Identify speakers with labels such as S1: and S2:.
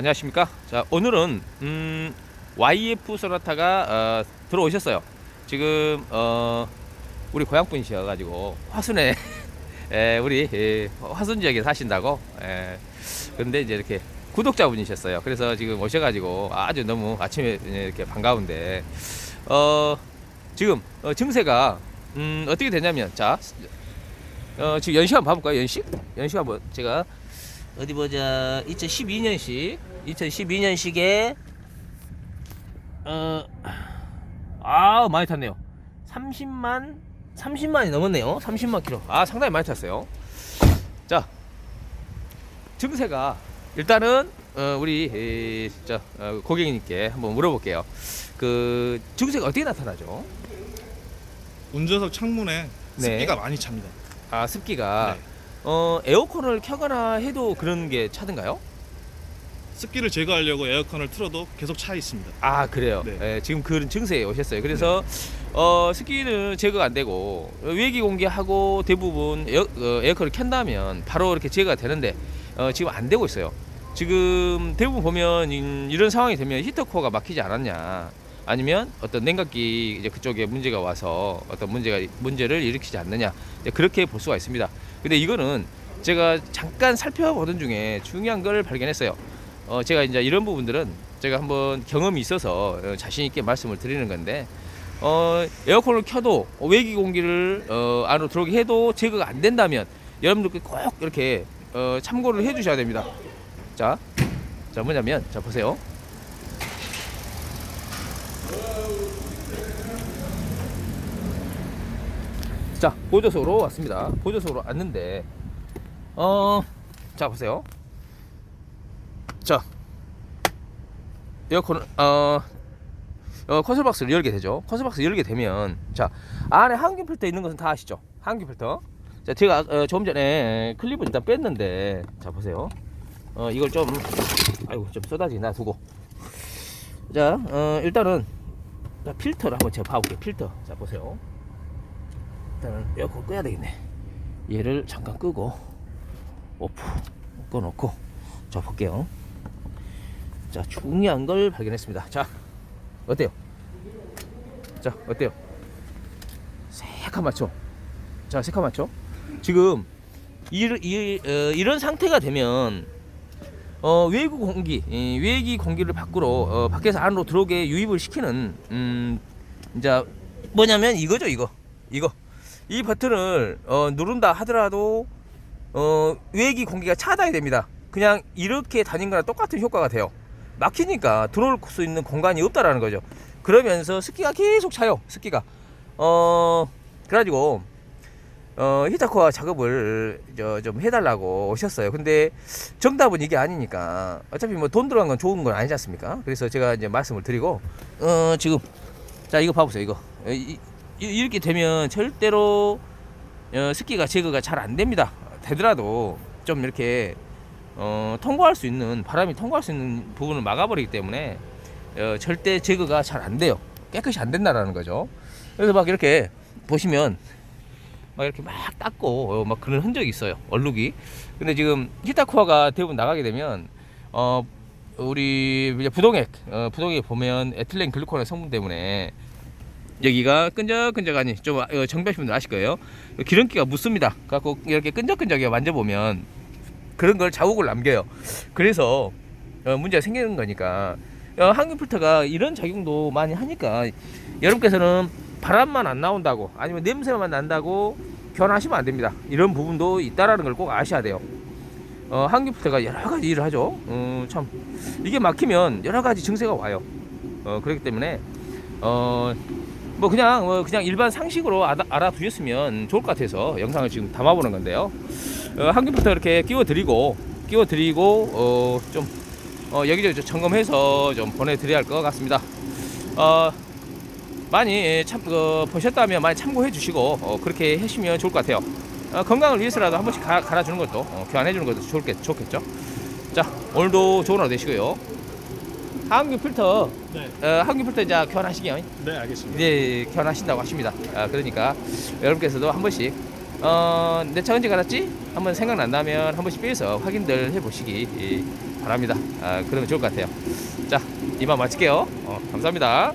S1: 안녕하십니까? 자, 오늘은 음, YF 소나타가 어, 들어오셨어요. 지금 어, 우리 고향 분이셔 가지고 화순에 에, 우리 에, 화순 지역에 사신다고. 에, 근데 이제 이렇게 구독자분이셨어요. 그래서 지금 오셔가지고 아주 너무 아침에 이렇게 반가운데 어, 지금 어, 증세가 음, 어떻게 되냐면 자 어, 지금 연식 한번 봐볼까요? 연식? 연식 한번 제가 어디 보자 2012년식 2012년식에 어, 아 많이 탔네요 30만 30만이 넘었네요 30만 킬로 아 상당히 많이 탔어요 자 증세가 일단은 어, 우리 에, 저, 어, 고객님께 한번 물어볼게요 그 증세가 어떻게 나타나죠?
S2: 운전석 창문에
S1: 네.
S2: 습기가 많이 찹니다.
S1: 아 습기가
S2: 네.
S1: 어 에어컨을 켜거나 해도 그런 게 차든가요?
S2: 습기를 제거하려고 에어컨을 틀어도 계속 차 있습니다.
S1: 아 그래요.
S2: 네.
S1: 예, 지금 그런 증세에 오셨어요. 그래서 어, 습기는 제거가 안 되고 외기 공기하고 대부분 에어, 어, 에어컨을 켠다면 바로 이렇게 제거가 되는데 어, 지금 안 되고 있어요. 지금 대부분 보면 인- 이런 상황이 되면 히터코어가 막히지 않았냐. 아니면 어떤 냉각기 이제 그쪽에 문제가 와서 어떤 문제가 문제를 일으키지 않느냐 이제 그렇게 볼 수가 있습니다. 근데 이거는 제가 잠깐 살펴보던 중에 중요한 걸 발견했어요. 어, 제가 이제 이런 부분들은 제가 한번 경험이 있어서 어, 자신 있게 말씀을 드리는 건데 어, 에어컨을 켜도 외기 공기를 어, 안으로 들어오게 해도 제거가 안 된다면 여러분들께 꼭 이렇게 어, 참고를 해 주셔야 됩니다. 자, 자 뭐냐면 자 보세요. 자 보조소로 왔습니다. 보조소로 왔는데 어, 자 보세요. 자 에어컨을 어, 어 콘솔 박스를 열게 되죠. 콘솔 박스 열게 되면 자 안에 항균 필터 있는 것은 다 아시죠? 항균 필터. 자 제가 어, 조금 전에 클립을 일단 뺐는데 자 보세요. 어 이걸 좀 아이고 좀 쏟아지 놔두고 자 어, 일단은 자, 필터를 한번 제가 봐볼게요. 필터 자 보세요. 일단은 에어컨 끄야 되겠네. 얘를 잠깐 끄고 오프 꺼놓고 자 볼게요. 자 중요한 걸 발견했습니다. 자 어때요? 자 어때요? 새카맣죠? 자 새카맣죠? 지금 이, 이, 어, 이런 상태가 되면 어, 외부 공기, 이 외기 공기를 밖으로 어, 밖에서 안으로 들어오게 유입을 시키는 음, 이제 뭐냐면 이거죠 이거 이거 이 버튼을 어, 누른다 하더라도 어, 외기 공기가 차단이 됩니다. 그냥 이렇게 다닌 거랑 똑같은 효과가 돼요. 막히니까 들어올 수 있는 공간이 없다라는 거죠. 그러면서 습기가 계속 차요. 습기가. 어, 그래가지고, 어, 히터코어 작업을 저, 좀 해달라고 오셨어요. 근데 정답은 이게 아니니까 어차피 뭐 돈 들어간 건 좋은 건 아니지 않습니까? 그래서 제가 이제 말씀을 드리고, 어, 지금, 자, 이거 봐보세요. 이거. 이, 이, 이렇게 되면 절대로 어, 습기가 제거가 잘 안 됩니다. 되더라도 좀 이렇게 어, 통과할 수 있는 바람이 통과할 수 있는 부분을 막아버리기 때문에 어, 절대 제거가 잘 안 돼요. 깨끗이 안 된다라는 거죠. 그래서 막 이렇게 보시면 막 이렇게 막 닦고 어, 막 그런 흔적이 있어요. 얼룩이. 근데 지금 히타코어가 대부분 나가게 되면 어 우리 부동액 어, 부동액 보면 에틸렌 글루콘의 성분 때문에 여기가 끈적끈적하니 좀 어, 정비하신 분들 아실 거예요. 기름기가 묻습니다. 갖고 이렇게 끈적끈적하게 만져보면 그런 걸 자국을 남겨요. 그래서 어, 문제가 생기는 거니까 어, 항균 필터가 이런 작용도 많이 하니까 여러분께서는 바람만 안 나온다고 아니면 냄새만 난다고 견하시면 안 됩니다. 이런 부분도 있다라는 걸 꼭 아셔야 돼요. 어, 항균 필터가 여러 가지 일을 하죠. 어, 참 이게 막히면 여러 가지 증세가 와요. 어, 그렇기 때문에 어, 뭐 그냥 어, 그냥 일반 상식으로 알아, 알아두셨으면 좋을 것 같아서 영상을 지금 담아보는 건데요. 어, 한 개부터 이렇게 끼워드리고 끼워드리고 어, 좀 어, 여기저기 좀 점검해서 좀 보내드려야 할 것 같습니다. 어, 많이 참 어, 보셨다면 많이 참고해 주시고 어, 그렇게 하시면 좋을 것 같아요. 어, 건강을 위해서라도 한 번씩 가, 갈아주는 것도 어, 교환해 주는 것도 좋겠, 좋겠죠. 자 오늘도 좋은 하루 되시고요. 항균 필터
S2: 네,
S1: 어, 항균 필터 이제 교환하시게요.
S2: 네 알겠습니다.
S1: 이제 결혼하신다고 하십니다. 아, 그러니까 여러분께서도 한 번씩 어, 내차 언제 갈았지? 한번 생각난다면 한 번씩 빼서 확인들 해보시기 예, 바랍니다. 아, 그러면 좋을 것 같아요. 자, 이만 마칠게요. 어, 감사합니다.